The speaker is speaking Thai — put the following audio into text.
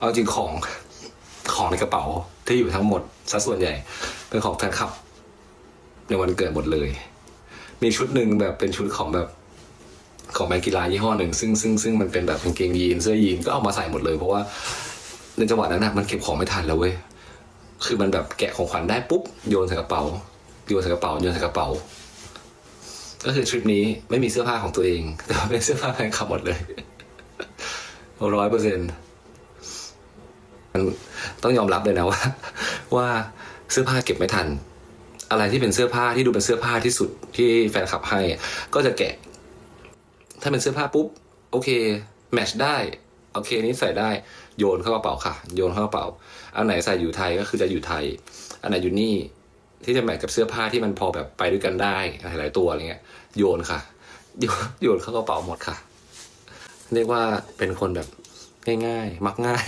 เอาจริงของของในกระเป๋าที่อยู่ทั้งหมดซะส่วนใหญ่ เป็นของแฟนคลับ ในวันเกิดหมดเลย มีชุดหนึ่งแบบเป็นชุดของแบบของแบรนด์กีฬายี่ห้อหนึ่งซึ่งซึ่งซึ่งมันเป็นแบบกางเกงยีนเสื้อยีนก็เอามาใส่หมดเลย เพราะว่าในจังหวะนั้นนะมันเก็บของไม่ทันแล้วเว้ยคือมันแบบแกะของขวัญได้ปุ๊บโยนใส่กระเป๋าโยนใส่กระเป๋าโยนใส่กระเป๋า ก็คือทริปนี้ไม่มีเสื้อผ้าของตัวเอง แต่เป็นเสื้อผ้าแฟนคลับหมดเลยร้อยเปอร์เซ็นต์มัน ต้องยอมรับเลยนะว่า ว่าเสื้อผ้าเก็บไม่ทัน อะไรที่เป็นเสื้อผ้าที่ดูเป็นเสื้อผ้าที่สุดที่แฟนคลับให้ ก็จะแกะ ถ้าเป็นเสื้อผ้าปุ๊บโอเคแมทชได้โอเคนี้ใส่ได้โยนเข้ากระเป๋าค่ะ โยนเข้ากระเป๋าอันไหนใส่อยู่ไทยก็คือจะอยู่ไทย อันไหนอยู่นี่ที่จะแมทกับเสื้อผ้าที่มันพอแบบไปด้วยกันได้หลายตัวอะไรเงี้ย โยนค่ะ โยโยนเข้ากระเป๋าหมดค่ะ เรียกว่าเป็นคนแบบง่าย ๆ มักง่าย